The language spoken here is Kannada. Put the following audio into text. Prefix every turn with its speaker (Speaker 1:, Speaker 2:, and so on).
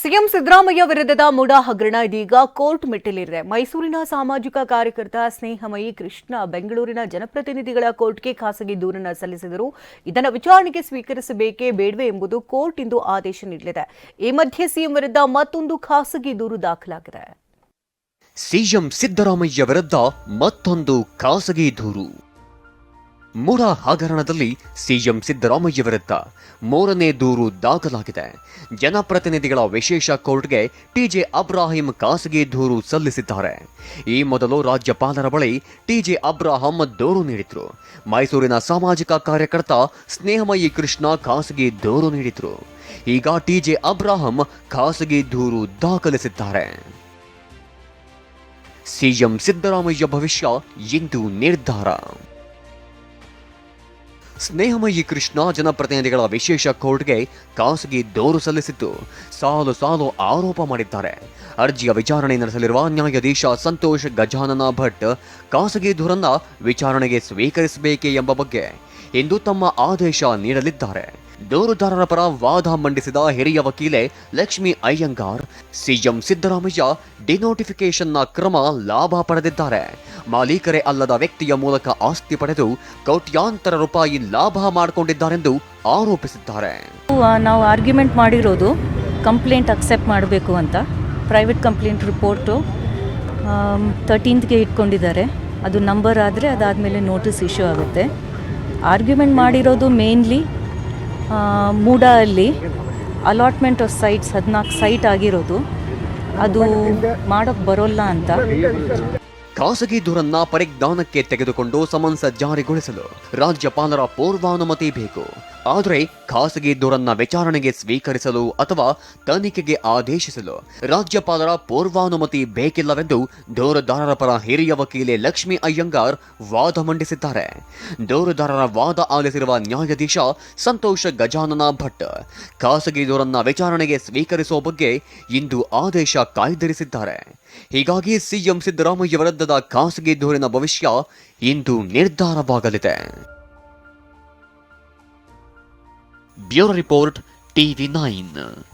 Speaker 1: ಸಿಎಂ ಸಿದ್ದರಾಮಯ್ಯ ವಿರುದ್ಧದ ಮುಡಾ ಹಗರಣ ಇದೀಗ ಕೋರ್ಟ್ ಮೆಟ್ಟಿಲೇರಿದೆ ಮೈಸೂರಿನ ಸಾಮಾಜಿಕ ಕಾರ್ಯಕರ್ತ ಸ್ನೇಹಮಯಿ ಕೃಷ್ಣ ಬೆಂಗಳೂರಿನ ಜನಪ್ರತಿನಿಧಿಗಳ ಕೋರ್ಟ್ಗೆ ಖಾಸಗಿ ದೂರನ್ನು ಸಲ್ಲಿಸಿದರು. ಇದನ್ನು ವಿಚಾರಣೆಗೆ ಸ್ವೀಕರಿಸಬೇಕೇ ಬೇಡವೇ ಎಂಬುದು ಕೋರ್ಟ್ ಇಂದು ಆದೇಶ ನೀಡಲಿದೆ. ಈ ಮಧ್ಯೆ ಸಿಎಂ ವಿರುದ್ಧ ಮತ್ತೊಂದು ಖಾಸಗಿ ದೂರು ದಾಖಲಾಗಿದೆ.
Speaker 2: ಸಿಎಂ ಸಿದ್ದರಾಮಯ್ಯ ವಿರುದ್ಧ ಮತ್ತೊಂದು ಖಾಸಗಿ ದೂರು. ಮುಡ ಹಗರಣದಲ್ಲಿ ಸಿಎಂ ಸಿದ್ದರಾಮಯ್ಯ ವಿರುದ್ಧ ಮೂರನೇ ದೂರು ದಾಖಲಾಗಿದೆ. ಜನಪ್ರತಿನಿಧಿಗಳ ವಿಶೇಷ ಕೋರ್ಟ್ಗೆ ಟಿಜೆ ಅಬ್ರಾಹಿಂ ಖಾಸಗಿ ದೂರು ಸಲ್ಲಿಸಿದ್ದಾರೆ. ಈ ಮೊದಲು ರಾಜ್ಯಪಾಲರ ಬಳಿ ಟಿಜೆ ಅಬ್ರಾಹಂ ದೂರು ನೀಡಿದ್ರು. ಮೈಸೂರಿನ ಸಾಮಾಜಿಕ ಕಾರ್ಯಕರ್ತ ಸ್ನೇಹಮಯಿ ಕೃಷ್ಣ ಖಾಸಗಿ ದೂರು ನೀಡಿದ್ರು. ಈಗ ಟಿಜೆ ಅಬ್ರಾಹಂ ಖಾಸಗಿ ದೂರು ದಾಖಲಿಸಿದ್ದಾರೆ. ಸಿಎಂ ಸಿದ್ದರಾಮಯ್ಯ ಭವಿಷ್ಯ ಇಂದು ನಿರ್ಧಾರ. ಸ್ನೇಹಮಯಿ ಕೃಷ್ಣ ಜನಪ್ರತಿನಿಧಿಗಳ ವಿಶೇಷ ಕೋರ್ಟ್ಗೆ ಖಾಸಗಿ ದೂರು ಸಲ್ಲಿಸಿದ್ದು, ಸಾಲು ಸಾಲು ಆರೋಪ ಮಾಡಿದ್ದಾರೆ. ಅರ್ಜಿಯ ವಿಚಾರಣೆ ನಡೆಸಲಿರುವ ನ್ಯಾಯಾಧೀಶ ಸಂತೋಷ್ ಗಜಾನನ ಭಟ್, ಖಾಸಗಿ ದೂರನ್ನ ವಿಚಾರಣೆಗೆ ಸ್ವೀಕರಿಸಬೇಕೆ ಎಂಬ ಬಗ್ಗೆ ಇಂದು ತಮ್ಮ ಆದೇಶ ನೀಡಲಿದ್ದಾರೆ. ದೂರುದಾರರ ಪರ ವಾದ ಮಂಡಿಸಿದ ಹಿರಿಯ ವಕೀಲೆ ಲಕ್ಷ್ಮಿ ಅಯ್ಯಂಗಾರ್, ಸಿಎಂ ಸಿದ್ದರಾಮಯ್ಯ ಡಿನೋಟಿಫಿಕೇಶನ್ನ ಕ್ರಮ ಲಾಭ ಪಡೆದಿದ್ದಾರೆ. ಮಾಲೀಕರೇ ಅಲ್ಲದ ವ್ಯಕ್ತಿಯ ಮೂಲಕ ಆಸ್ತಿ ಪಡೆದು ಕೋಟ್ಯಾಂತರ ರೂಪಾಯಿ ಲಾಭ ಮಾಡಿಕೊಂಡಿದ್ದಾರೆಂದು ಆರೋಪಿಸಿದ್ದಾರೆ.
Speaker 3: ನಾವು ಆರ್ಗ್ಯುಮೆಂಟ್ ಮಾಡಿರೋದು ಕಂಪ್ಲೇಂಟ್ ಅಕ್ಸೆಪ್ಟ್ ಮಾಡಬೇಕು ಅಂತ. ಪ್ರೈವೇಟ್ ಕಂಪ್ಲೇಂಟ್ ರಿಪೋರ್ಟು ತರ್ಟೀನ್ತ್ಗೆ ಇಟ್ಕೊಂಡಿದ್ದಾರೆ. ಅದು ನಂಬರ್ ಆದರೆ ಅದಾದಮೇಲೆ ನೋಟಿಸ್ ಇಶ್ಯೂ ಆಗುತ್ತೆ. ಆರ್ಗ್ಯುಮೆಂಟ್ ಮಾಡಿರೋದು ಮೇನ್ಲಿ ಮೂಡಾ ಅಲ್ಲಿ ಅಲಾಟ್ಮೆಂಟ್ ಆಫ್ ಸೈಟ್ಸ್, ಹದಿನಾಲ್ಕು ಸೈಟ್ ಆಗಿರೋದು. ಅದು ಮಾಡೋಕ್ಕೆ ಬರೋಲ್ಲ ಅಂತ.
Speaker 2: ಖಾಸಗಿ ದೂರನ್ನ ಪರಿಜ್ಞಾನಕ್ಕೆ ತೆಗೆದುಕೊಂಡು ಸಮನ್ಸ್ ಜಾರಿಗೊಳಿಸಲು ರಾಜ್ಯಪಾಲರ ಪೂರ್ವಾನುಮತಿ ಬೇಕು. ಆದರೆ ಖಾಸಗಿ ದೂರನ್ನ ವಿಚಾರಣೆಗೆ ಸ್ವೀಕರಿಸಲು ಅಥವಾ ತನಿಖೆಗೆ ಆದೇಶಿಸಲು ರಾಜ್ಯಪಾಲರ ಪೂರ್ವಾನುಮತಿ ಬೇಕಿಲ್ಲವೆಂದು ದೂರುದಾರರ ಪರ ಹಿರಿಯ ವಕೀಲೆ ಲಕ್ಷ್ಮಿ ಅಯ್ಯಂಗಾರ್ ವಾದ ಮಂಡಿಸಿದ್ದಾರೆ. ದೂರುದಾರರ ವಾದ ಆಲಿಸಿರುವ ನ್ಯಾಯಾಧೀಶ ಸಂತೋಷ ಗಜಾನನ ಭಟ್ ಖಾಸಗಿ ದೂರನ್ನ ವಿಚಾರಣೆಗೆ ಸ್ವೀಕರಿಸುವ ಬಗ್ಗೆ ಇಂದು ಆದೇಶ ಕಾಯ್ದಿರಿಸಿದ್ದಾರೆ. ಹೀಗಾಗಿ ಸಿಎಂ ಸಿದ್ದರಾಮಯ್ಯ ವಿರುದ್ಧದ ಖಾಸಗಿ ದೂರಿನ ಭವಿಷ್ಯ ಇಂದು ನಿರ್ಧಾರವಾಗಲಿದೆ. Bureau Report TV9